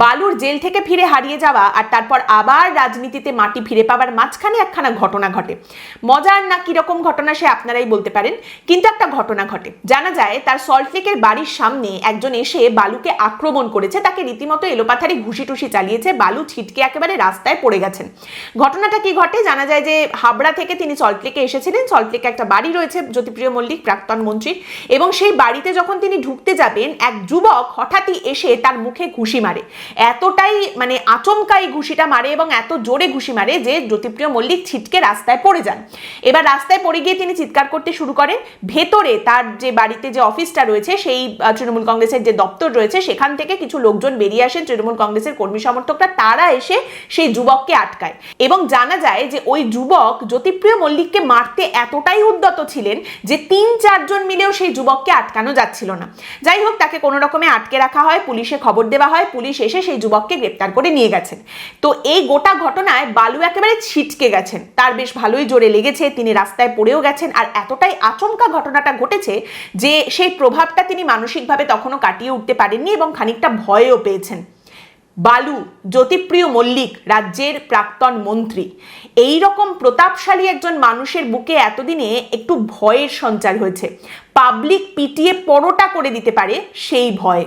বালুর জেল থেকে ফিরে হারিয়ে যাওয়া আর তারপর আবার রাজনীতিতে মাটি ফিরে পাওয়ার মাঝখানে একখানা ঘটনা ঘটে। মজার না কীরকম ঘটনা সে আপনারাই বলতে পারেন, কিন্তু একটা ঘটনা ঘটে। জানা যায় তার সল্টলেকের বাড়ির সামনে একজন এসে বালুকে আক্রমণ করেছে, তাকে রীতিমতো এলোপাথারি ঘুষি টুসি চালিয়েছে, বালু ছিটকে একেবারে রাস্তায় পড়ে গেছেন। ঘটনাটা কি ঘটে? জানা যায় যে হাবড়া থেকে তিনি সল্টলেকে এসেছিলেন। সল্টলেকে একটা বাড়ি রয়েছে জ্যোতিপ্রিয় মল্লিক, প্রাক্তন মন্ত্রী, এবং সেই বাড়িতে যখন তিনি ঢুকতে যাবেন, এক যুবক হঠাৎই এসে তার মুখে ঘুষি মারে। এতটাই মানে আচমকাই ঘুষিটা মারে এবং এত জোরে ঘুষি মারে যে জ্যোতিপ্রিয় মল্লিক ছিটকে রাস্তায় পড়ে যান। এবার রাস্তায় পড়ে গিয়ে তিনি চিৎকার করতে শুরু করেন। ভেতরে তার যে বাড়িতে যে অফিসটা রয়েছে, সেই তৃণমূল কংগ্রেসের যে দপ্তর রয়েছে, সেখান থেকে কিছু লোকজন বেরিয়ে আসেন তৃণমূল কংগ্রেসের কর্মী সমর্থকরা, তারা এসে সেই যুবককে আটকায়। এবং জানা যায় যে ওই যুবক জ্যোতিপ্রিয় মল্লিককে মারতে এতটাই উদ্যত ছিলেন যে তিন, চারজন মিলেও সেই যুবককে আটকানো যাচ্ছিল না। যাই হোক, তাকে কোনো রকমে আটকে রাখা হয়, পুলিশে খবর দেওয়া হয়। পুলিশ এসে সেই যুবককে গ্রেপ্তার করে নিয়ে গেছেন। তো এই গোটা ঘটনায় বালু একেবারে ছিটকে গেছেন। তার বেশ ভালোই জোরে লেগেছে, তিনি রাস্তায় পড়েও গেছেন আর এতটাই আচমকা ঘটনাটা ঘটেছে যে সেই প্রভাবটা তিনি মানসিকভাবে তখনও কাটিয়ে উঠতে পারেননি এবং খানিকটা ভয়ও পেয়েছেন। বালু, জ্যোতিপ্রিয় মল্লিক, রাজ্যের প্রাক্তন মন্ত্রী এই রকম প্রতাপশালী একজন মানুষের বুকে এতদিনে একটু ভয়ের সঞ্চার হয়েছে। পাবলিক পিটিয়ে পরোটা করে দিতে পারে সেই ভয়।